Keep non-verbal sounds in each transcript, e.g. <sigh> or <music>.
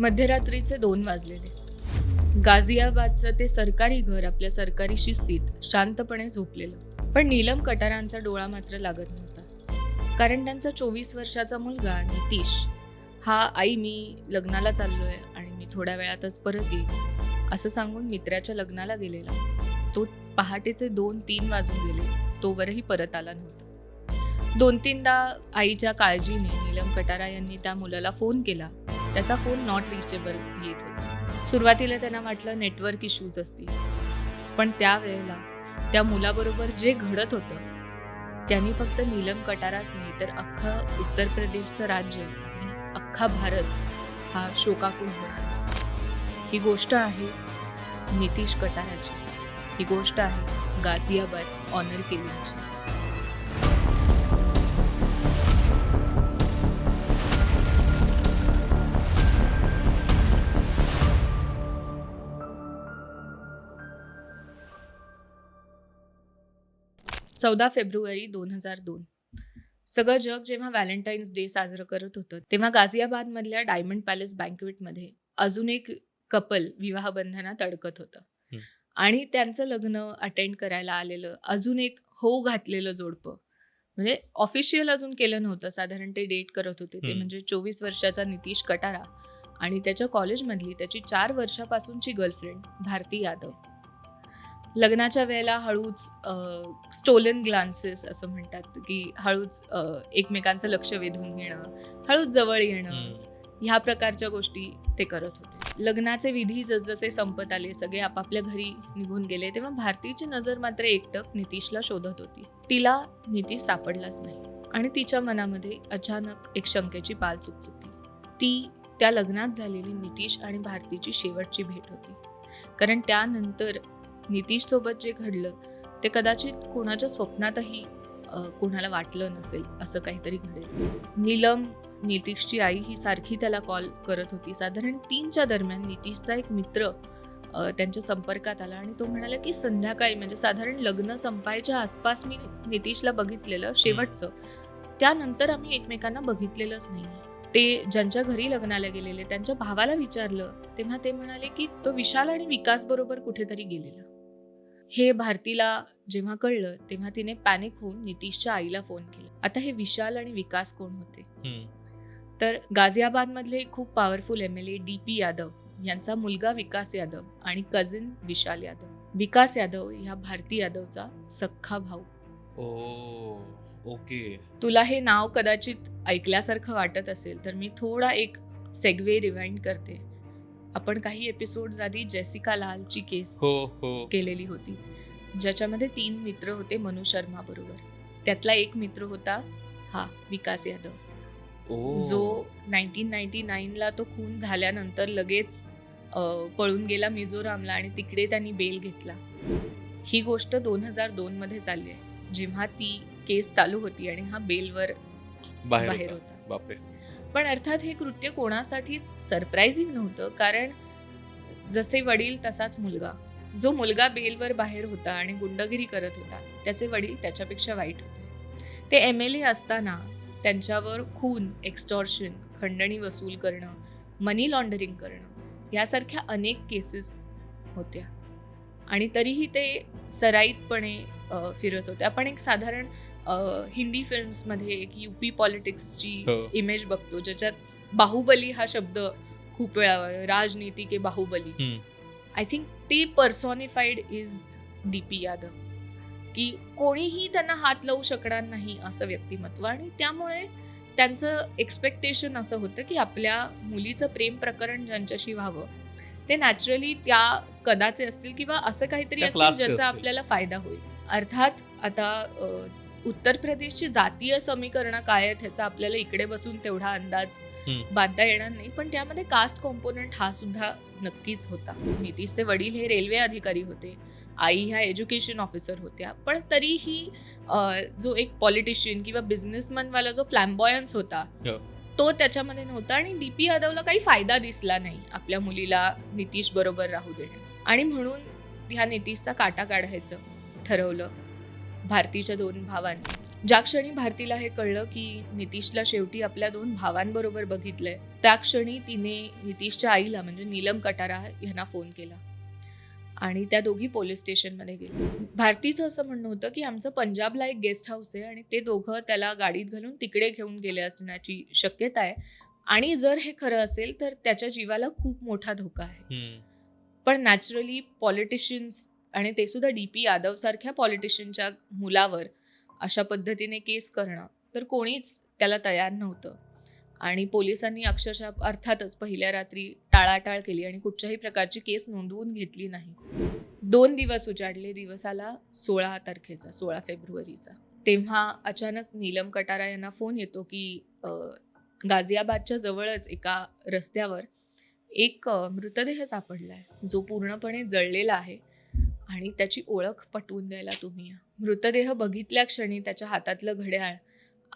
मध्यरात्रीचे दोन वाजलेले. गाझियाबादचं ते सरकारी घर आपल्या सरकारी शिस्तीत शांतपणे झोपलेलं. पण नीलम कटारांचा डोळा मात्र लागत नव्हता. कारण त्यांचा चोवीस वर्षाचा मुलगा नितीश हा आई मी लग्नाला चाललोय आणि मी थोड्या वेळातच परत येईल असं सांगून मित्राच्या लग्नाला गेलेला. तो पहाटेचे दोन तीन वाजून गेले. तोवरही परत आला नव्हता. दोन तीनदा आईच्या काळजीने नीलम कटारा यांनी त्या मुलाला फोन केला. त्याचा फोन नॉट रिचेबल येत होता. सुरुवातीला त्यांना वाटलं नेटवर्क इश्यूज असतील. पण त्यावेळेला त्या मुलाबरोबर जे घडत होतं त्यांनी फक्त नीलम कटाराच नाही तर अख्खं उत्तर प्रदेशचं राज्य आणि अख्खा भारत हा शोकाकुल होता. ही गोष्ट आहे नितीश कटाराची. ही गोष्ट आहे गाझियाबाद ऑनर केविनची चौदा फेब्रुवारी दोन हजार दोन. सगळं जग जेव्हा व्हॅलेंटाईन्स डे साजरं करत होतं तेव्हा गाझियाबादमधल्या डायमंड पॅलेस बँकवेटमध्ये अजून एक कपल विवाहबंधनात अडकत होतं. आणि त्यांचं लग्न अटेंड करायला आलेलं अजून एक हो घातलेलं जोडपं. म्हणजे ऑफिशियल अजून केलं नव्हतं साधारण ते डेट करत होते ते. म्हणजे चोवीस वर्षाचा नितीश कटारा. आणि त्याच्या कॉलेजमधली त्याची चार वर्षापासूनची गर्लफ्रेंड भारती यादव. लग्नाच्या वेळेला हळूच स्टोलन ग्लान्सेस असं म्हणतात की हळूच एकमेकांचं लक्ष वेधून घेणं हळूच जवळ येणं. ह्या प्रकारच्या गोष्टी ते करत होते. लग्नाचे विधी जसजसे संपत आले सगळे आपापल्या घरी निघून गेले तेव्हा भारतीची नजर मात्र एकटक नितीशला शोधत होती. तिला नितीश सापडलाच नाही आणि तिच्या मनामध्ये अचानक एक शंकेची पाल चुकचुकली. ती त्या लग्नात झालेली नितीश आणि भारतीची शेवटची भेट होती. कारण त्यानंतर नितीशसोबत जे घडलं ते कदाचित कोणाच्या स्वप्नातही कोणाला वाटलं नसेल असं काहीतरी घडेल. नीलम नितीशची आई ही सारखी त्याला कॉल करत होती. साधारण तीनच्या दरम्यान नितीशचा एक मित्र त्यांच्या संपर्कात आला आणि तो म्हणाला की संध्याकाळी म्हणजे साधारण लग्न संपायच्या आसपास मी नितीशला बघितलेलं शेवटचं. त्यानंतर आम्ही एकमेकांना बघितलेलंच नाही ते ज्यांच्या घरी लग्नाला गेलेले त्यांच्या भावाला विचारलं तेव्हा ते म्हणाले की तो विशाल आणि विकास बरोबर कुठेतरी गेलेला. हे भारतीला जेव्हा कळलं तेव्हा तिने पॅनिक होऊन नितीशच्या आईला फोन केला. आता हे विशाल आणि विकास कोण होते. तर गाझियाबादमधले खूप powerful M L A D P Yadav यांचा मुलगा विकास यादव आणि कझिन विशाल यादव. विकास यादव ह्या भारती यादवचा सख्खा भाऊ. ओके. तुला हे नाव कदाचित ऐकल्यासारखं वाटत असेल तर मी थोडा एक सेगवे रिवाइंड करते. आपण काही एपिसोड आधी जेसिका लालची केस हो हो. केलेली होती. ज्याच्यामध्ये तीन मित्र होते मनु शर्मा बरोबर. त्यातला एक मित्र होता हा विकास यादव. जो नाईन्टीन नाईन्टी नाईनला तो खून झाल्यानंतर लगेच पळून गेला मिझोरामला आणि तिकडे त्यांनी बेल घेतला. ही गोष्ट दोन हजार दोन मध्ये चालली आहे. जेव्हा ती केस चालू होती आणि हा बेलवर बाहेर बाहेर होता. पण अर्थात हे कृत्य कोणासाठीच सरप्राईझिंग नव्हतं कारण जसे वडील तसाच मुलगा. जो मुलगा बेलवर बाहेर होता आणि गुंडगिरी करत होता त्याचे वडील त्याच्यापेक्षा वाईट होते. ते एम एल ए असताना त्यांच्यावर खून एक्स्टॉर्शन खंडणी वसूल करणं मनी लॉन्डरिंग करणं यासारख्या अनेक केसेस होत्या. आणि तरीही ते सराईतपणे फिरत होते. आपण एक साधारण हिंदी फिल्म्समध्ये एक यू पी पॉलिटिक्सची हो. इमेज बघतो ज्याच्यात बाहुबली हा शब्द खूप वेळा राजनीती के बाहुबली. आय थिंक ते personified is D P Yadav की कोणीही त्यांना हात लावू शकणार नाही असं व्यक्तिमत्व आणि त्यामुळे त्यांचं एक्सपेक्टेशन असं होतं की आपल्या मुलीचं प्रेम प्रकरण ज्यांच्याशी व्हावं ते नॅचरली त्या कदाचे असतील किंवा असं काहीतरी classचे ज्याचा. आपल्याला फायदा होईल अर्थात आता उत्तर प्रदेशची जातीय समीकरणं काय आहेत ह्याचा आपल्याला इकडे बसून तेवढा अंदाज. बांधता येणार नाही. पण त्यामध्ये कास्ट कॉम्पोनंट हा सुद्धा नक्कीच होता. नितीशचे वडील हे रेल्वे अधिकारी होते. आई ह्या एज्युकेशन ऑफिसर होत्या. पण तरीही जो एक पॉलिटिशियन किंवा बिझनेसमॅनवाला जो फ्लॅम्बॉयन्स होता हो. तो त्याच्यामध्ये नव्हता आणि डी पी यादवला काही फायदा दिसला नाही आपल्या मुलीला नितीश बरोबर राहू देणे आणि म्हणून ह्या नितीशचा काटा काढायचं ठरवलं. भारतीच्या दोन भावांनी. ज्या क्षणी भारतीला हे कळलं की नितीशला शेवटी आपल्या दोन भावांबरोबर बघितलंय त्या क्षणी तिने नितीशच्या आईला म्हणजे नीलम कटारा यांना फोन केला. आणि त्या दोघी पोलीस स्टेशनमध्ये गेल्या. भारतीचं असं म्हणणं होतं की आमचं पंजाबला एक गेस्ट हाऊस आहे आणि ते दोघं त्याला गाडीत घालून तिकडे घेऊन गेले असण्याची शक्यता आहे. आणि जर हे खरं असेल तर त्याच्या जीवाला खूप मोठा धोका आहे. पण नॅचरली पॉलिटिशियन्स आणि ते सुद्धा डी पी यादव सारख्या पॉलिटिशियनच्या मुलावर अशा पद्धतीने केस करणं तर कोणीच त्याला तयार नव्हतं. आणि पोलिसांनी अक्षरशः अर्थातच पहिल्या रात्री टाळाटाळ केली आणि कुठच्याही प्रकारची केस नोंदवून घेतली नाही. दोन दिवस उजाडले दिवस आला सोळा तारखेचा सोळा फेब्रुवारीचा. तेव्हा अचानक नीलम कटारा यांना फोन येतो की गाझियाबादच्या जवळच एका रस्त्यावर एक मृतदेह सापडला आहे जो पूर्णपणे जळलेला आहे. आणि त्याची ओळख पटवून द्यायला तुम्ही या. मृतदेह बघितल्या क्षणी त्याच्या हातातलं घड्याळ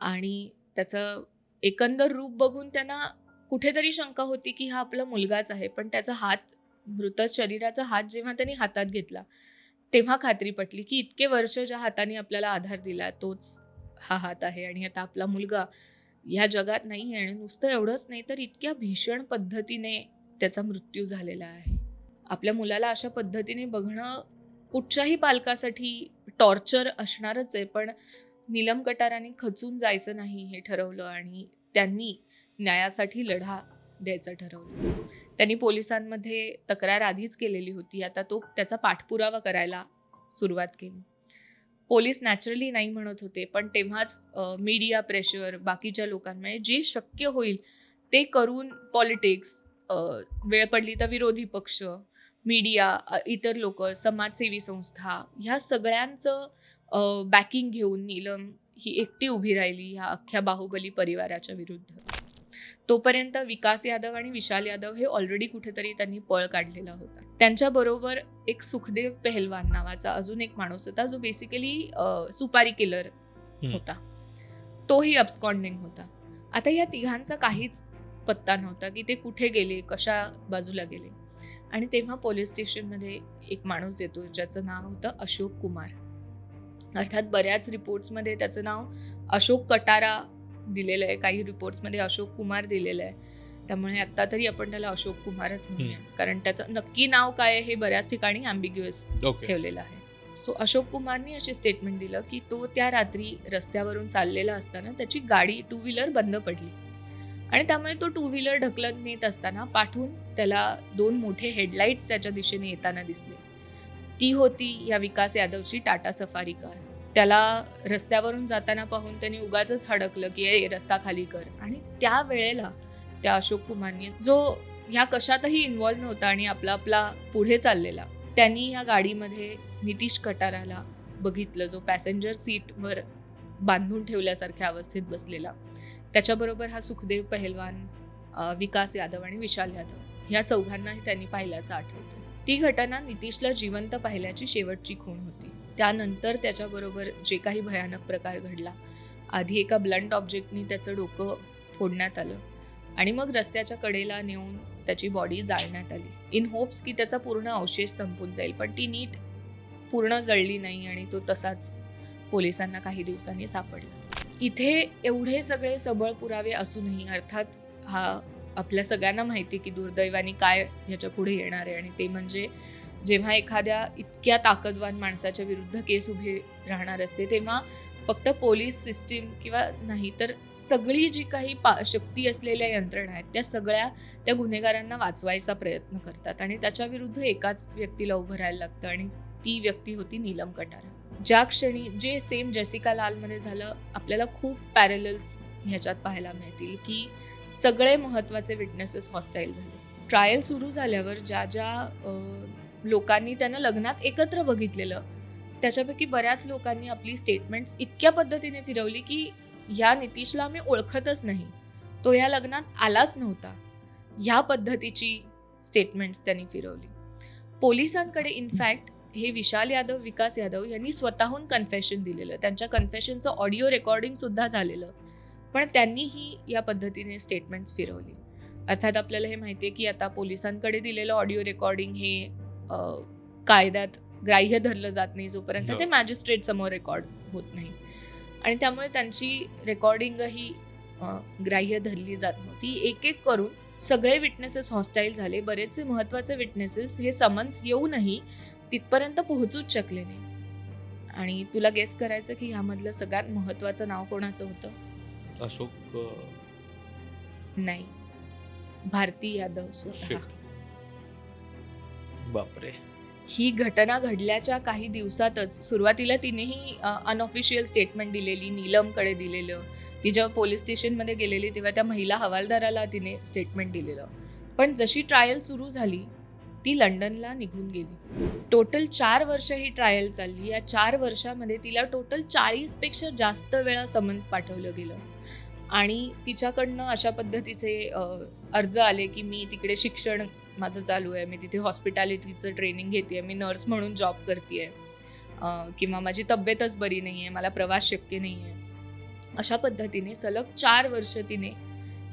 आणि त्याचं एकंदर रूप बघून त्यांना कुठेतरी शंका होती की हा आपला मुलगाच आहे पण त्याचा हात मृत शरीराचा हात जेव्हा त्यांनी हातात घेतला तेव्हा खात्री पटली की इतके वर्ष ज्या हाताने आपल्याला आधार दिला तोच हा हात आहे आणि आता आपला मुलगा ह्या जगात नाही आहे आणि नुसतं एवढंच नाही तर इतक्या भीषण पद्धतीने त्याचा मृत्यू झालेला आहे. आपल्या मुलाला अशा पद्धतीने बघणं कुठच्याही पालकासाठी टॉर्चर असणारच आहे पण नीलम कटाराने खचून जायचं नाही हे ठरवलं आणि त्यांनी न्यायासाठी लढा द्यायचं ठरवलं. त्यांनी पोलिसांमध्ये तक्रार आधीच केलेली होती आता तो त्याचा पाठपुरावा करायला सुरुवात केली. पोलीस नॅचरली नाही म्हणत होते पण तेव्हाच मीडिया प्रेशर बाकीच्या लोकांमुळे जे शक्य होईल ते करून पॉलिटिक्स वेळ पडली तर विरोधी पक्ष मीडिया इतर लोक समाजसेवी संस्था ह्या सगळ्यांचं बॅकिंग घेऊन नीलम ही एकटी उभी राहिली ह्या अख्ख्या बाहुबली परिवाराच्या विरुद्ध. तोपर्यंत विकास यादव आणि विशाल यादव हे ऑलरेडी कुठेतरी त्यांनी पळ काढलेला होता. त्यांच्याबरोबर एक सुखदेव पेहलवान नावाचा अजून एक माणूस होता जो बेसिकली सुपारी किलर होता. तोही अबस्कॉन्डिंग होता. आता या तिघांचा काहीच पत्ता नव्हता की ते कुठे गेले कशा बाजूला गेले. आणि तेव्हा पोलीस स्टेशनमध्ये एक माणूस येतो ज्याचं नाव होतं अशोक कुमार. अर्थात बऱ्याच रिपोर्ट्समध्ये त्याचं नाव अशोक कटारा दिलेलं आहे काही रिपोर्ट्समध्ये अशोक कुमार दिलेलं आहे. त्यामुळे आत्ता तरी आपण त्याला अशोक कुमारच म्हणूया. कारण त्याचं नक्की नाव काय हे बऱ्याच ठिकाणी अँबिग्युअस ठेवलेलं आहे. सो अशोक कुमारनी असे स्टेटमेंट दिलं की तो त्या रात्री रस्त्यावरून चाललेला असताना त्याची गाडी टू व्हीलर बंद पडली. आणि त्यामुळे तो टू व्हीलर ढकलत नेत असताना पाठून त्याला दोन मोठे हेडलाईट्स त्याच्या दिशेने येताना दिसले. ती होती या विकास यादवची टाटा सफारी कार. त्याला रस्त्यावरून जाताना पाहून त्यांनी उगाच हडकलं की ए रस्ता खाली कर. आणि त्या वेळेला त्या अशोक कुमारनी जो ह्या कशातही इन्व्हॉल्व नव्हता आणि आपला आपला पुढे चाललेला त्यांनी या गाडीमध्ये नितीश कटाराला बघितलं जो पॅसेंजर सीटवर बांधून ठेवल्यासारख्या अवस्थेत बसलेला. त्याच्याबरोबर हा सुखदेव पहलवान विकास यादव आणि विशाल यादव ह्या चौघांनाही त्यांनी पाहिल्याचं आठवतं. ती घटना नितीशला जिवंत पाहिल्याची शेवटची खूण होती. त्यानंतर त्याच्याबरोबर जे काही भयानक प्रकार घडला आधी एका ब्लंट ऑब्जेक्टनी त्याचं डोकं फोडण्यात आलं आणि मग रस्त्याच्या कडेला नेऊन त्याची बॉडी जाळण्यात आली. इन होप्स की त्याचा पूर्ण अवशेष संपून जाईल पण ती नीट पूर्ण जळली नाही आणि तो तसाच पोलिसांना काही दिवसांनी सापडला. इथे एवढे सगळे सबळ पुरावे असूनही अर्थात हा आपल्या सगळ्यांना माहिती की दुर्दैवाने काय ह्याच्या पुढे येणार आहे आणि ते म्हणजे जेव्हा एखाद्या इतक्या ताकदवान माणसाच्या विरुद्ध केस उभी राहणार असते तेव्हा फक्त पोलीस सिस्टीम किंवा नाही तर सगळी जी काही पा शक्ती असलेल्या यंत्रणा आहेत त्या सगळ्या त्या गुन्हेगारांना वाचवायचा प्रयत्न करतात आणि त्याच्या विरुद्ध एकाच व्यक्तीला उभं राहायला लागतं आणि ती व्यक्ती होती नीलम कटारा. ज्या क्षणी जे सेम जेसिका लालमध्ये झालं आपल्याला खूप पॅरेलल्स ह्याच्यात पाहायला मिळतील की सगळे महत्त्वाचे विटनेसेस हॉस्टाईल झाले. ट्रायल सुरू झाल्यावर ज्या ज्या लोकांनी त्यांना लग्नात एकत्र बघितलेलं त्याच्यापैकी बऱ्याच लोकांनी आपली स्टेटमेंट्स इतक्या पद्धतीने फिरवली की ह्या नितीशला मी ओळखतच नाही. तो ह्या लग्नात आलाच नव्हता. ह्या पद्धतीची स्टेटमेंट्स त्यांनी फिरवली. पोलिसांकडे इनफॅक्ट हे विशाल यादव विकास यादव यांनी स्वतःहून कन्फेशन दिलेलं. त्यांच्या कन्फेशनचं ऑडिओ रेकॉर्डिंग सुद्धा झालेलं. पण त्यांनीही या पद्धतीने स्टेटमेंट्स फिरवली. अर्थात आपल्याला हे माहिती आहे की आता पोलिसांकडे दिलेलं ऑडिओ रेकॉर्डिंग हे कायद्यात ग्राह्य धरलं जात नाही जोपर्यंत हो. ते मॅजिस्ट्रेट समोर रेकॉर्ड होत नाही. आणि त्यामुळे त्यांची रेकॉर्डिंगही ग्राह्य धरली जात नव्हती. एक एक करून सगळे विटनेसेस हॉस्टाईल झाले. बरेचसे महत्त्वाचे विटनेसेस हे समन्स येऊनही तिथपर्यंत पोहोचूच शकले नाही. आणि तुला गेस करायचं की ह्यामधलं सगळ्यात महत्त्वाचं नाव कोणाचं होतं? अशोक नाही. भारती यादव स्वतः. बापरे. ही घटना घडल्याच्या काही दिवसातच सुरुवातीला तिनेही अनऑफिशियल स्टेटमेंट दिलेली नीलमकडे दिलेलं. ती जेव्हा पोलीस स्टेशनमध्ये गेलेली तेव्हा त्या महिला हवालदाराला तिने स्टेटमेंट दिलेलं. पण जशी ट्रायल सुरू झाली ती लंडनला निघून गेली. टोटल चार वर्ष ही ट्रायल चालली. या चार वर्षामध्ये तिला टोटल चाळीसपेक्षा जास्त वेळा समन्स पाठवलं गेलं. आणि तिच्याकडनं अशा पद्धतीचे अर्ज आले की मी तिकडे शिक्षण माझं चालू आहे. मी तिथे हॉस्पिटॅलिटीचं ट्रेनिंग घेते मी नर्स म्हणून जॉब करते आहे. किंवा माझी तब्येतच बरी नाही आहे. मला प्रवास शक्य नाही आहे. अशा पद्धतीने सलग चार वर्ष तिने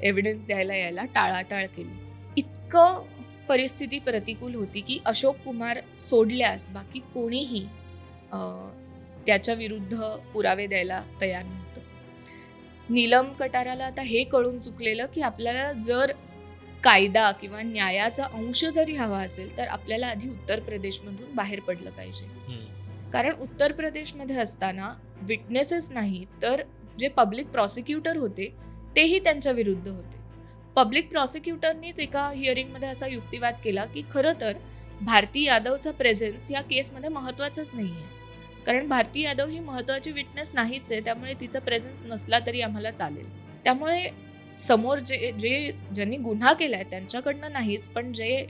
एव्हिडन्स द्यायला यायला टाळाटाळ केली. इतकं परिस्थिती प्रतिकूल होती की अशोक कुमार सोडल्यास बाकी कोणीही त्याच्या विरुद्ध पुरावे द्यायला तयार नव्हतं. नीलम कटाराला आता हे कळून चुकलेलं की आपल्याला जर कायदा किंवा न्यायाचा अंश जरी हवा असेल तर आपल्याला आधी उत्तर प्रदेशमधून बाहेर पडलं पाहिजे. कारण उत्तर प्रदेशमध्ये असताना विटनेसेस नाही तर जे पब्लिक प्रॉसिक्युटर होते तेही त्यांच्या विरुद्ध होते. पब्लिक प्रॉसिक्युटरनीच एका हिअरिंगमध्ये असा युक्तिवाद केला की खरं तर भारती यादवचा प्रेझेन्स या केसमध्ये महत्त्वाचाच नाही आहे. कारण भारती यादव ही महत्त्वाची विटनेस नाहीच आहे त्यामुळे तिचा प्रेझेन्स नसला तरी आम्हाला चालेल. त्यामुळे समोर जे जे ज्यांनी गुन्हा केलाय त्यांच्याकडनं नाहीच पण जे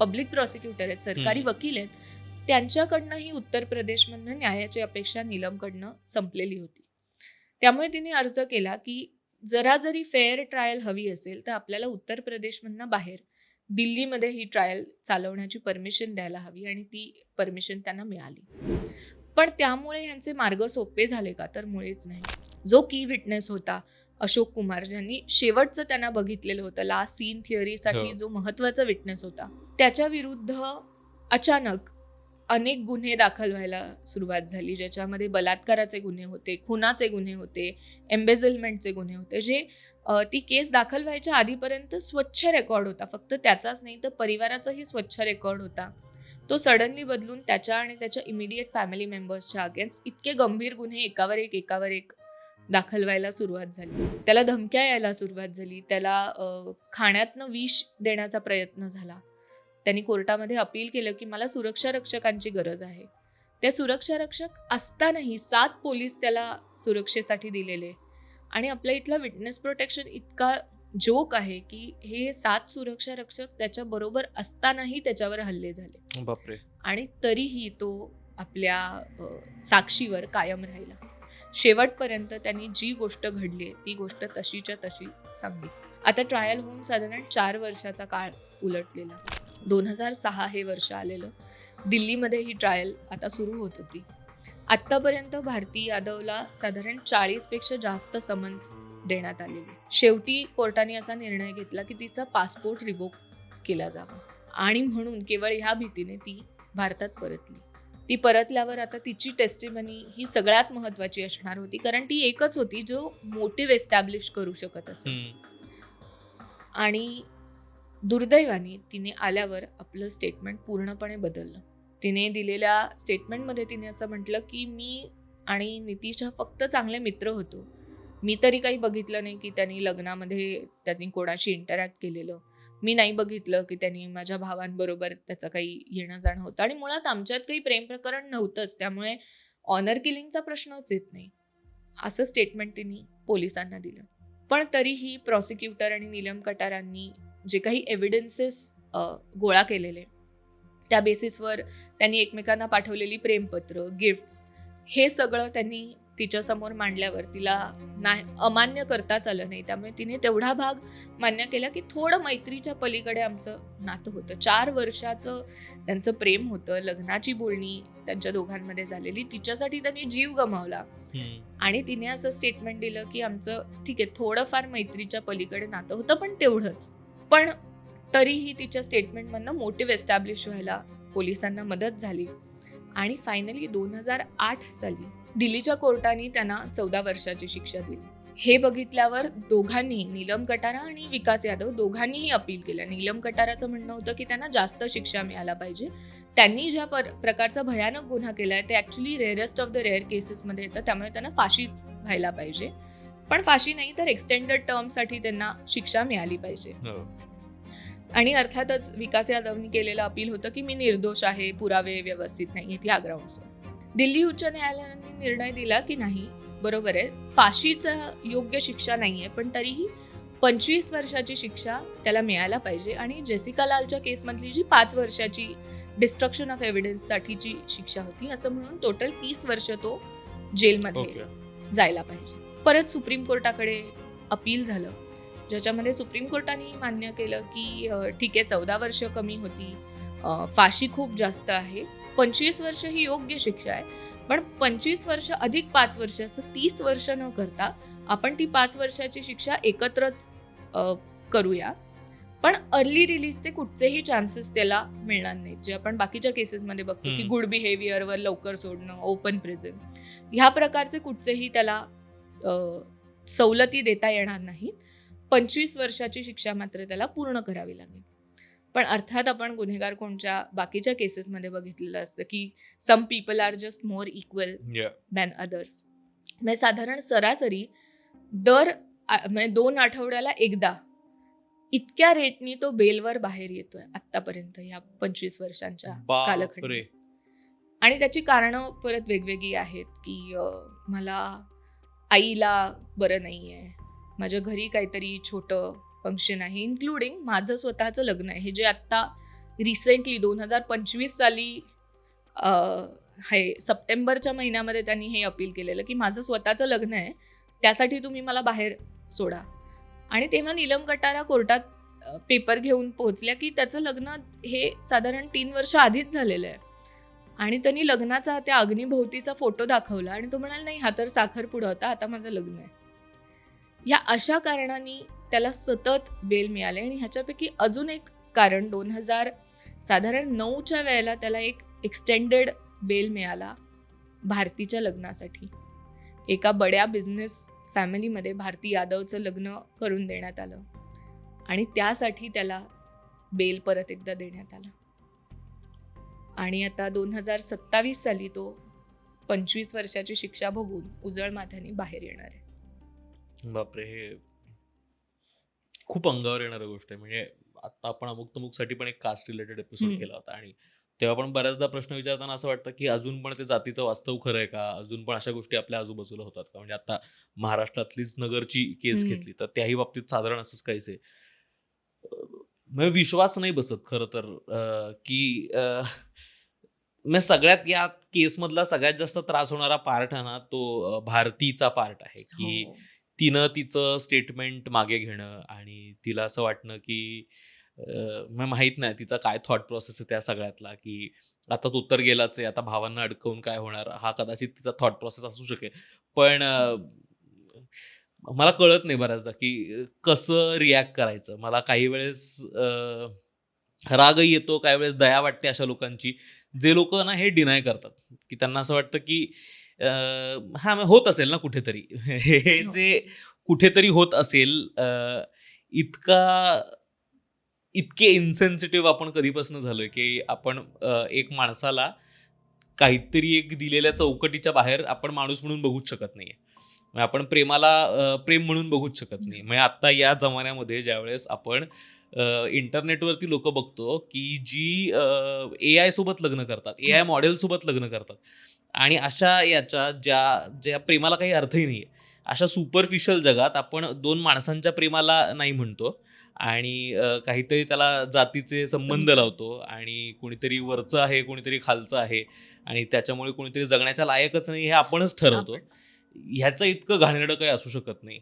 पब्लिक प्रॉसिक्युटर आहेत सरकारी. वकील आहेत त्यांच्याकडनंही उत्तर प्रदेशमधनं न्यायाची अपेक्षा नीलमकडनं संपलेली होती. त्यामुळे तिने अर्ज केला की जरा जरी फेअर ट्रायल हवी असेल तर आपल्याला उत्तर प्रदेशमधनं बाहेर दिल्लीमध्ये ही ट्रायल चालवण्याची परमिशन द्यायला हवी आणि ती परमिशन त्यांना मिळाली. पण त्यामुळे ह्यांचे मार्ग सोपे झाले का? तर मुळेच नाही. जो की विटनेस होता अशोक कुमार ज्यांनी शेवटचं त्यांना बघितलेलं होतं लास्ट सीन थिअरीसाठी. जो महत्त्वाचा विटनेस होता त्याच्या विरुद्ध अचानक अनेक गुन्हे दाखल व्हायला सुरुवात झाली ज्याच्यामध्ये बलात्काराचे गुन्हे होते खुनाचे गुन्हे होते एम्बेझलमेंटचे गुन्हे होते जे ती केस दाखल व्हायच्या आधीपर्यंत स्वच्छ रेकॉर्ड होता. फक्त त्याचाच नाही तर परिवाराचाही स्वच्छ रेकॉर्ड होता. तो सडनली बदलून त्याच्या आणि त्याच्या इमिडिएट फॅमिली मेंबर्सच्या अगेन्स्ट इतके गंभीर गुन्हे एकावर एक एकावर एक दाखल व्हायला सुरुवात झाली. त्याला धमक्या यायला सुरुवात झाली. त्याला खाण्यातनं विष देण्याचा प्रयत्न झाला. त्यांनी कोर्टामध्ये अपील केलं की मला सुरक्षा रक्षकांची गरज आहे. त्या सुरक्षा रक्षक असतानाही सात पोलीस त्याला सुरक्षेसाठी दिलेले. आणि आपल्या इथला विटनेस प्रोटेक्शन इतका जोक आहे की हे सात सुरक्षा रक्षक त्याच्याबरोबर असतानाही त्याच्यावर हल्ले झाले. बापरे. आणि तरीही तो आपल्या साक्षीवर कायम राहिला. शेवटपर्यंत त्यांनी जी गोष्ट घडली आहे ती गोष्ट तशीच्या तशी सांगितली आता ट्रायल होऊन साधारण चार वर्षाचा काळ उलटलेला. दोन हजार सहा हे वर्ष आलेलं. दिल्लीमध्ये ही ट्रायल आता सुरू होत होती. आत्तापर्यंत भारती यादवला साधारण चाळीसपेक्षा जास्त समन्स देण्यात आलेली. शेवटी कोर्टाने असा निर्णय घेतला की तिचा पासपोर्ट रिवोक केला जावा. आणि म्हणून केवळ ह्या भीतीने ती भारतात परतली. ती परतल्यावर आता तिची टेस्टिमनी ही सगळ्यात महत्वाची असणार होती कारण ती एकच होती जो मोटिव्ह एस्टॅब्लिश करू शकत असे. आणि दुर्दैवाने तिने आल्यावर आपलं स्टेटमेंट पूर्णपणे बदललं. तिने दिलेल्या स्टेटमेंटमध्ये तिने असं म्हटलं की मी आणि नितीश हा फक्त चांगले मित्र होतो. मी तरी काही बघितलं नाही की त्यांनी लग्नामध्ये त्यांनी कोणाशी इंटरॅक्ट केलेलं. मी नाही बघितलं की त्यांनी माझ्या भावांबरोबर त्याचं काही येणं जाणं होतं. आणि मुळात आमच्यात काही प्रेम प्रकरण नव्हतंच त्यामुळे ऑनर किलिंगचा प्रश्नच येत नाही. असं स्टेटमेंट तिने पोलिसांना दिलं. पण तरीही प्रॉसिक्युटर आणि नीलम कटारांनी जे काही एव्हिडन्सेस गोळा केलेले. त्या बेसिसवर त्यांनी एकमेकांना पाठवलेली प्रेमपत्र गिफ्ट्स हे सगळं त्यांनी तिच्यासमोर मांडल्यावर तिला ना अमान्य करताच आलं नाही. त्यामुळे तिने तेवढा भाग मान्य केला की थोडं मैत्रीच्या पलीकडे आमचं नातं होतं. चार वर्षाचं त्यांचं प्रेम होतं लग्नाची बोलणी त्यांच्या दोघांमध्ये झालेली. तिच्यासाठी त्यांनी जीव गमावला. आणि तिने असं स्टेटमेंट दिलं की आमचं ठीक आहे थोडंफार मैत्रीच्या पलीकडे नातं होतं पण तेवढंच. पण तरीही तिच्या स्टेटमेंटमधनं मोटिव्ह एस्टॅब्लिश व्हायला पोलिसांना मदत झाली. आणि फायनली दोन हजार आठ साली दिल्लीच्या कोर्टाने त्यांना चौदा वर्षाची शिक्षा दिली. हे बघितल्यावर दोघांनी नीलम कटारा आणि विकास यादव दोघांनीही अपील केलं. नीलम कटाराचं म्हणणं होतं की त्यांना जास्त शिक्षा मिळायला पाहिजे. त्यांनी ज्या पर प्रकारचा भयानक गुन्हा केला आहे ते actually rarest of the rare केसेसमध्ये येतं. त्यामुळे त्यांना फाशीच व्हायला पाहिजे. पण फाशी नाही तर एक्सटेंडेड टर्मसाठी त्यांना शिक्षा मिळाली पाहिजे. हो. आणि अर्थातच विकास यादवनी केलेलं अपील होतं की मी निर्दोष आहे पुरावे व्यवस्थित नाही आहेत या ग्राउंड्सवर दिल्ली उच्च न्यायालयाने निर्णय दिला की नाही बरोबर आहे. फाशीचा योग्य शिक्षा नाही आहे पण तरीही पंचवीस वर्षाची शिक्षा त्याला मिळायला पाहिजे. आणि जेसिका लालच्या केसमधली जी पाच वर्षाची डिस्ट्रक्शन ऑफ एव्हिडन्ससाठीची शिक्षा होती असं म्हणून टोटल तीस वर्ष तो जेलमध्ये ओके जायला पाहिजे. परत सुप्रीम कोर्टाकडे अपील झालं. ज्याच्यामध्ये सुप्रीम कोर्टाने मान्य केलं की ठीक आहे चौदा वर्ष कमी होती. फाशी खूप जास्त आहे. पंचवीस वर्ष ही योग्य शिक्षा आहे. पण पंचवीस वर्ष अधिक पाच वर्ष असं तीस वर्ष न करता आपण ती पाच वर्षाची शिक्षा एकत्रच करूया. पण अर्ली रिलीजचे कुठचेही चान्सेस त्याला मिळणार नाहीत. जे आपण बाकीच्या केसेसमध्ये बघतो की. गुड बिहेवियरवर लवकर सोडणं ओपन प्रिझन ह्या प्रकारचे कुठचेही त्याला सवलती देता येणार नाहीत. पंचवीस वर्षाची शिक्षा मात्र त्याला पूर्ण करावी लागेल. पण अर्थात आपण गुन्हेगार कोणच्या बाकीच्या केसेसमध्ये बघितलेलं असतं की some people are just more equal than others म्हणजे साधारण सरासरी दर म्हणजे दोन आठवड्याला एकदा इतक्या रेटनी तो बेलवर बाहेर येतोय आत्तापर्यंत या पंचवीस वर्षांच्या बापरे. कालखंडात. आणि त्याची कारणं परत वेगवेगळी आहेत की मला आईला बरं नाही आहे माझ्या घरी काहीतरी छोटं फंक्शन आहे इन्क्लुडिंग माझं स्वतःचं लग्न आहे. हे जे आत्ता रिसेंटली दोन हजार पंचवीस साली हे सप्टेंबरच्या महिन्यामध्ये त्यांनी हे अपील केलेलं की माझं स्वतःचं लग्न आहे त्यासाठी तुम्ही मला बाहेर सोडा. आणि तेव्हा नीलम कटारा कोर्टात पेपर घेऊन पोहोचल्या की त्याचं लग्न हे साधारण तीन वर्ष आधीच झालेलं आहे. आणि त्यांनी लग्नाचा त्या अग्निभोवतीचा फोटो दाखवला आणि तो म्हणाला नाही हा तर साखरपुडा होता आता माझं लग्न आहे. या अशा कारणांनी त्याला सतत बेल मिळाले आणि ह्याच्यापैकी अजून एक कारण दोन हजार साधारण नऊच्या वेळेला त्याला एक एक्सटेंडेड बेल मिळाला भारतीच्या लग्नासाठी. एका बड्या बिझनेस फॅमिलीमध्ये भारती यादवचं लग्न करून देण्यात आलं आणि त्यासाठी त्याला बेल परत एकदा देण्यात आला. आणि आता दोन हजार सत्तावीस साली तो पंचवीस वर्षाची शिक्षा भोगून उजळ माथ्याने बाहेर येणार आहे. बापरे हे खूप अंगावर येणारी गोष्ट आहे. म्हणजे आता आपण अमुक तमुकसाठी पण एक कास्ट रिलेटेड एपिसोड. केला होता आणि तेव्हा पण बऱ्याचदा प्रश्न विचारताना असं वाटतं की अजून पण ते जातीचं वास्तव खरं आहे का? अजून पण अशा गोष्टी आपल्या आजूबाजूला होतात का? म्हणजे आता महाराष्ट्रातलीच नगरची केस. घेतली तर त्याही बाबतीत साधारण असंच काहीच आहे. म्हणजे विश्वास नाही बसत खरं तर की म्हणजे सगळ्यात या केसमधला सगळ्यात जास्त त्रास होणारा पार्ट आहे ना तो भारतीचा पार्ट आहे की हो. तिनं तिचं स्टेटमेंट मागे घेणं आणि तिला असं वाटणं की मला माहीत नाही तिचा काय थॉट प्रोसेस आहे त्या सगळ्यातला की आता तो उत्तर गेलाच आहे आता भावांना अडकवून काय होणार हा कदाचित तिचा थॉट प्रोसेस असू शकेल पण मला कळत नाही बऱ्याचदा की कसं रिॲक्ट करायचं. मला काही वेळेस रागही येतो काही वेळेस दया वाटते अशा लोकांची. जे लोक ना हे डिनाय करतात. की त्यांना असं वाटतं की हा होत असेल ना कुठेतरी. <laughs> हे हो. जे कुठेतरी होत असेल इतका इतके इन्सेन्सिटिव्ह आपण कधीपासून झालोय की आपण एक माणसाला काहीतरी एक दिलेल्या चौकटीच्या बाहेर आपण माणूस म्हणून बघूच शकत नाहीये. आपण प्रेमाला प्रेम म्हणून बघूच शकत नाही. म्हणजे आता या जमान्यामध्ये ज्यावेळेस आपण इंटरनेटवरती लोक बघतो की जी ए आय सोबत लग्न करतात ए आय मॉडेल सोबत लग्न करतात आणि अशा याच्या ज्या ज्या प्रेमाला काही अर्थही नाही अशा सुपरफिशियल जगात आपण दोन माणसांच्या प्रेमाला नाही म्हणतो आणि काहीतरी त्याला जातीचे संबंध संबंध. लावतो आणि कोणीतरी वरचं आहे कोणीतरी खालचं आहे आणि त्याच्यामुळे कोणीतरी जगण्याच्या लायकच नाही हे आपणच ठरवतो. ह्याचं इतकं घाणेरडं काही असू शकत नाही.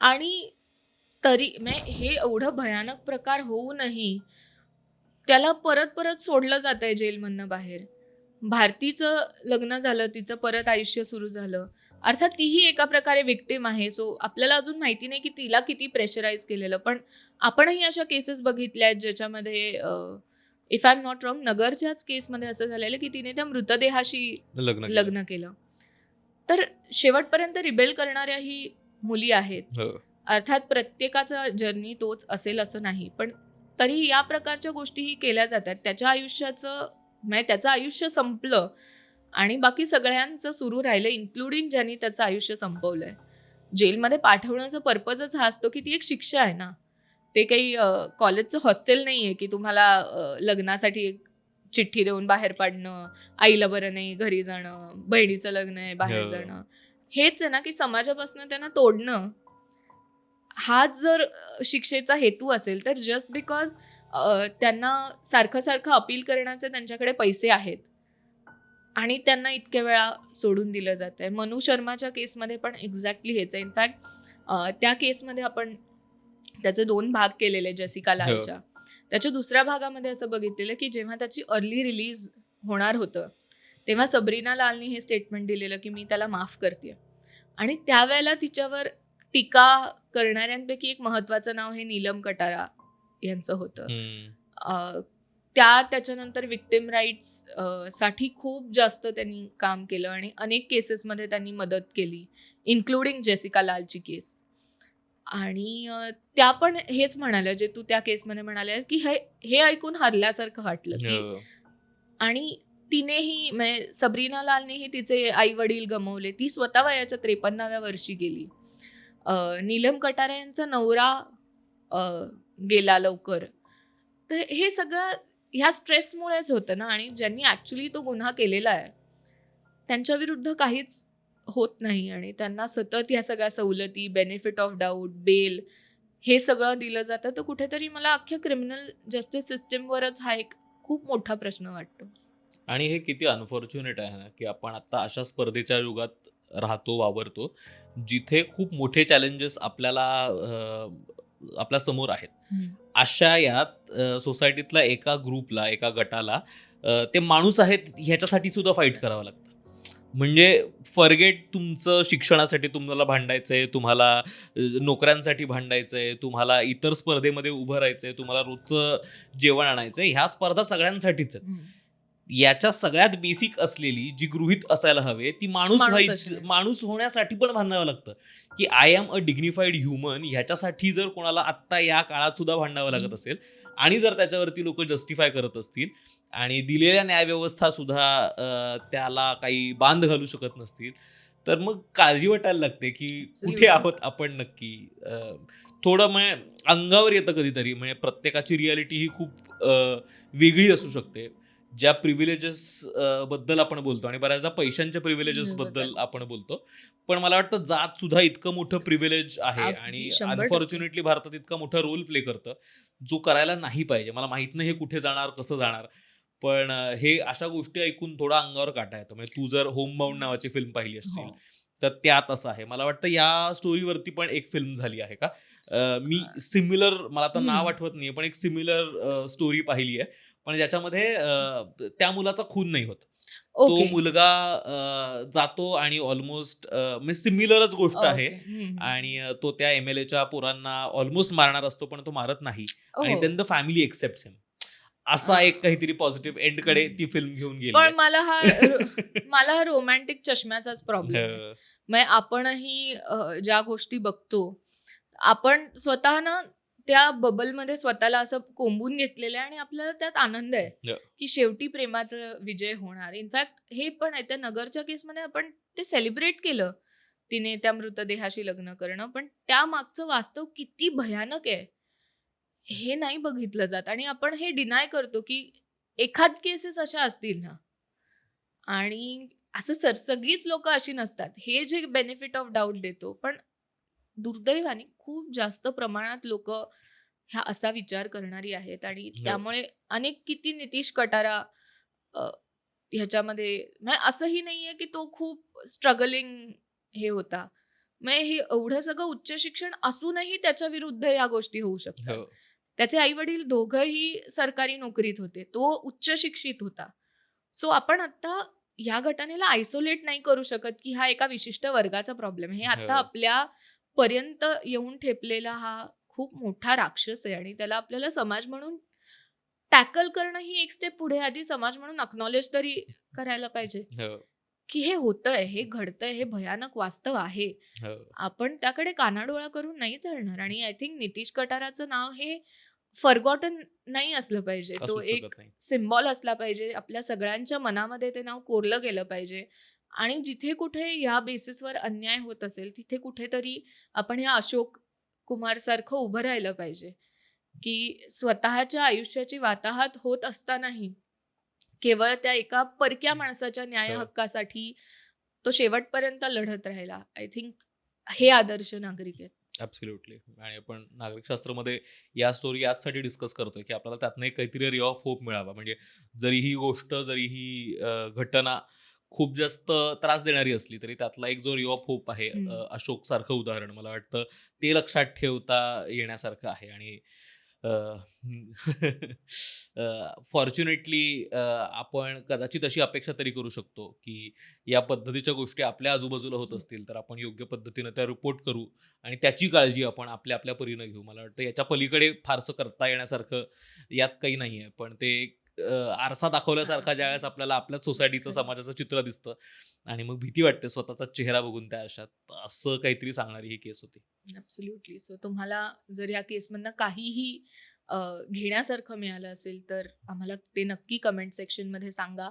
आणि तरी म्हणजे हे एवढं भयानक प्रकार होऊनही त्याला परत परत सोडलं जात आहे जेलमधनं बाहेर. भारतीचं लग्न झालं तिचं परत आयुष्य सुरू झालं. अर्थात तीही एका प्रकारे विक्टीम आहे. सो आपल्याला अजून माहिती नाही की तिला किती प्रेशराईज केलेलं. पण आपणही अशा केसेस बघितल्या आहेत ज्याच्यामध्ये if I am not wrong नगरच्याच केसमध्ये असं झालेलं की तिने त्या मृतदेहाशी लग्न केलं. तर शेवटपर्यंत रिबेल करणाऱ्याही मुली आहेत. हो. अर्थात प्रत्येकाचा जर्नी तोच असेल असं नाही. पण तरी या प्रकारच्या गोष्टीही केल्या जातात. त्याच्या आयुष्याचं म्हणजे त्याचं आयुष्य संपलं आणि बाकी सगळ्यांचं सुरू राहिलं इन्क्लुडिंग ज्यांनी त्याचं आयुष्य संपवलंय. जेलमध्ये पाठवण्याचा पर्पजच हा असतो की ती एक शिक्षा आहे ना. ते काही कॉलेजचं हॉस्टेल नाही आहे की तुम्हाला लग्नासाठी एक चिठ्ठी देऊन बाहेर पाडणं आईला बरं नाही घरी जाणं बहिणीचं लग्न आहे बाहेर हो. जाणं. हेच आहे ना की समाजापासून त्यांना तोडणं हाच जर शिक्षेचा हेतू असेल तर जस्ट बिकॉज त्यांना सारखं सारखं अपील करण्याचे त्यांच्याकडे पैसे आहेत आणि त्यांना इतक्या वेळा सोडून दिलं जात आहे मनु शर्माच्या केसमध्ये पण एक्झॅक्टली हेच आहे. इनफॅक्ट त्या केसमध्ये आपण त्याचे दोन भाग केलेले जेसिका लालच्या. त्याच्या दुसऱ्या भागामध्ये असं बघितलेलं की जेव्हा त्याची अर्ली रिलीज होणार होतं तेव्हा सबरीना लालनी हे स्टेटमेंट दिलेलं की मी त्याला माफ करते आणि त्यावेळेला तिच्यावर टीका करणाऱ्यांपैकी एक महत्वाचं नाव हे नीलम कटारा यांचं होतं. त्या त्याच्यानंतर विक्टिम राईट्ससाठी खूप जास्त त्यांनी काम केलं आणि अनेक केसेसमध्ये त्यांनी मदत केली इन्क्लुडिंग जेसिका लालची केस आणि त्या पण हेच म्हणाल्या जे तू त्या केसमध्ये म्हणाले की हे हे ऐकून हरल्यासारखं वाटलं की हो. आणि तिनेही म्हणजे सबरीना लालनेही तिचे आई वडील गमवले. ती स्वतः वयाच्या त्रेपन्नाव्या वर्षी गेली. नीलम कटारा यांचा नवरा गेला लवकर. तर हे सगळं ह्या स्ट्रेसमुळेच होतं ना? आणि ज्यांनी ॲक्च्युली तो गुन्हा केलेला आहे त्यांच्या विरुद्ध काहीच होत नाही आणि त्यांना सतत ह्या सगळ्या सवलती बेनिफिट ऑफ डाऊट बेल हे सगळं दिलं जातं तर कुठेतरी मला अख्ख्या क्रिमिनल जस्टिस सिस्टीमवरच हा एक खूप मोठा प्रश्न वाटतो. आणि हे किती अनफॉर्च्युनेट आहे ना की आपण आता अशा स्पर्धेच्या युगात राहतो वावरतो जिथे खूप मोठे चॅलेंजेस आपल्याला आपल्यासमोर आहेत. अशा यात अ, सोसायटीतल्या एका ग्रुपला एका गटाला ते माणूस आहेत ह्याच्यासाठी सुद्धा फाईट करावं लागतं. म्हणजे फॉरगेट तुमचं शिक्षणासाठी तुम्हाला भांडायचंय तुम्हाला अ, नोकऱ्यांसाठी भांडायचंय तुम्हाला इतर स्पर्धेमध्ये उभं राहायचंय तुम्हाला रोजचं जेवण आणायचंय ह्या स्पर्धा सगळ्यांसाठीच आहेत याच्या सगळ्यात बेसिक असलेली जी गृहित असायला हवे ती माणूस माणूस व्हायची. माणूस होण्यासाठी पण भांडावं लागतं की I am a dignified human ह्याच्यासाठी जर कोणाला आत्ता या काळात सुद्धा भांडावं लागत. असेल आणि जर त्याच्यावरती लोक जस्टिफाय करत असतील आणि दिलेल्या न्यायव्यवस्था सुद्धा त्याला काही बांध घालू शकत नसतील तर मग काळजी वाटायला लागते की कुठे. आहोत आपण नक्की थोडं म्हणजे अंगावर येतं कधीतरी म्हणजे प्रत्येकाची रियालिटी ही खूप वेगळी असू शकते ज्या प्रिव्हिलेजेस बद्दल आपण बोलतो आणि बऱ्याचदा पैशांच्या प्रिव्हिलेजेस बद्दल. आपण बोलतो पण मला वाटतं जात सुद्धा इतकं मोठं प्रिव्हिलेज आहे आणि. अनफॉर्च्युनेटली भारतात इतका मोठा रोल प्ले करतं जो करायला नाही पाहिजे मला माहीत नाही हे कुठे जाणार कसं जाणार पण हे अशा गोष्टी ऐकून थोडा अंगावर काटा येतो म्हणजे तू जर होम बाउंड नावाची फिल्म पाहिली हो. तर त्यात असं आहे मला वाटतं या स्टोरीवरती पण एक फिल्म झाली आहे का मी सिमिलर मला आता नाव. आठवत नाहीये पण एक सिमिलर स्टोरी पाहिली आहे पण ज्याच्यामध्ये त्या मुलाचा खून नाही होत. तो मुलगा जातो आणि ऑलमोस्ट म्हणजे सिमिलरच गोष्ट आहे. आणि तो त्या एम एल एच्या पोरांना ऑलमोस्ट मारणार असतो पण तो मारत नाही आणि हो. Then the family accept him असा एक काहीतरी पॉझिटिव्ह एंडकडे ती फिल्म घेऊन गेली पण मला हा <laughs> मला हा रोमॅन्टिक चष्म्याचाच प्रॉब्लेम अं, म्हणजे आपणही ज्या गोष्टी बघतो आपण स्वतः ना त्या बबलमध्ये स्वतःला असं कोंबून घेतलेलं आहे आणि आपल्याला त्यात आनंद आहे. की शेवटी प्रेमाचा विजय होणार. इनफॅक्ट हे पण आहे त्या नगरच्या केसमध्ये आपण ते सेलिब्रेट केलं. तिने त्या मृतदेहाशी लग्न करणं पण त्या मागचं वास्तव किती भयानक आहे. हे नाही बघितलं जात आणि आपण हे डिनाय करतो की एखाद केसेस अशा असतील ना. आणि असं सर सगळीच लोक अशी नसतात. हे जे बेनिफिट ऑफ डाऊट देतो पण दुर्दैवाने खूप जास्त प्रमाणात लोक ह्या असा विचार करणारी आहेत आणि हो. त्यामुळे अनेक किती नितीश कटारा ह्याच्यामध्ये म्हणजे असंही नाहीये की तो खूप स्ट्रगलिंग हे होता म्हणजे हे एवढं सगळं उच्च शिक्षण असूनही त्याच्या विरुद्ध या गोष्टी होऊ शकतात हो. त्याचे आई वडील दोघंही सरकारी नोकरीत होते तो उच्च शिक्षित होता सो आपण आता या घटनेला आयसोलेट नाही करू शकत की हा एका विशिष्ट वर्गाचा प्रॉब्लेम हे आता हो. आपल्या पर्यंत येऊन ठेपलेला हा खूप मोठा राक्षस आहे आणि त्याला आपल्याला समाज म्हणून टॅकल करणं ही एक स्टेप पुढे आधी समाज म्हणून अक्नॉलेज तरी करायला पाहिजे. हो. की हे होतंय हे घडतंय हे भयानक वास्तव आहे. हो. आपण त्याकडे कानाडोळा करून नाही चालणार आणि आय थिंक नितीश कटाराचं नाव हे फॉरगॉटन नाही असलं पाहिजे. तो एक सिम्बॉल असला पाहिजे. आपल्या सगळ्यांच्या मनामध्ये ते नाव कोरलं गेलं पाहिजे. आणि जिथे कुठे ह्या बेसिसवर अन्याय होत असेल तिथे कुठेतरी आपण ह्या अशोक कुमार सारखं उभं राहिलं पाहिजे की स्वतःच्या आयुष्याची वाताहत होत असतानाही केवळ त्या एका परक्या माणसाच्या न्याय हो. हक्कासाठी तो शेवटपर्यंत लढत राहिला. आय थिंक हे आदर्श नागरिक आहेत. ॲब्सोल्युटली. आणि आपण नागरिकशास्त्रामध्ये या स्टोरी याचसाठी डिस्कस करतोय की आपल्याला त्यातनं एक काहीतरी रे ऑफ होप मिळावा. म्हणजे जरी ही गोष्ट जरी ही घटना खूप जास्त त्रास देणारी असली तरी त्यातला एक जो रे ऑफ होप आहे अशोक सारखं उदाहरण मला वाटतं ते लक्षात ठेवता येण्यासारखं आहे. आणि फॉर्च्युनेटली <laughs> आपण कदाचित अशी अपेक्षा तरी करू शकतो की या पद्धतीच्या गोष्टी आपल्या आजूबाजूला होत असतील तर आपण योग्य पद्धतीनं त्या रिपोर्ट करू आणि त्याची काळजी आपण आपल्या आपल्या परीनं घेऊ. मला वाटतं याच्या पलीकडे फारसं करता येण्यासारखं यात काही नाही आहे पण ते आरसा दाखवल्यासारखा ज्या वेळेस आपल्याला आपल्याच सोसायटीचं समाजाचं चित्र दिसतं. आणि मग भीती वाटते स्वतःचा चेहरा बघून त्या आरशात. असं काहीतरी सांगणारी ही केस होती. ॲब्सोल्युटली सो तुम्हाला जर या केसमधनं काहीही घेण्यासारखं मिळालं असेल तर आम्हाला ते नक्की कमेंट सेक्शनमध्ये सांगा.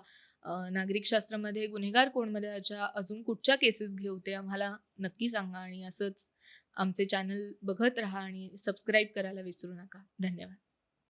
नागरिकशास्त्रामध्ये गुन्हेगार कोणमध्ये अशा अजून कुठच्या केसेस घेऊ ते आम्हाला नक्की सांगा. आणि असंच आमचे चॅनल बघत राहा आणि सबस्क्राईब करायला विसरू नका. धन्यवाद.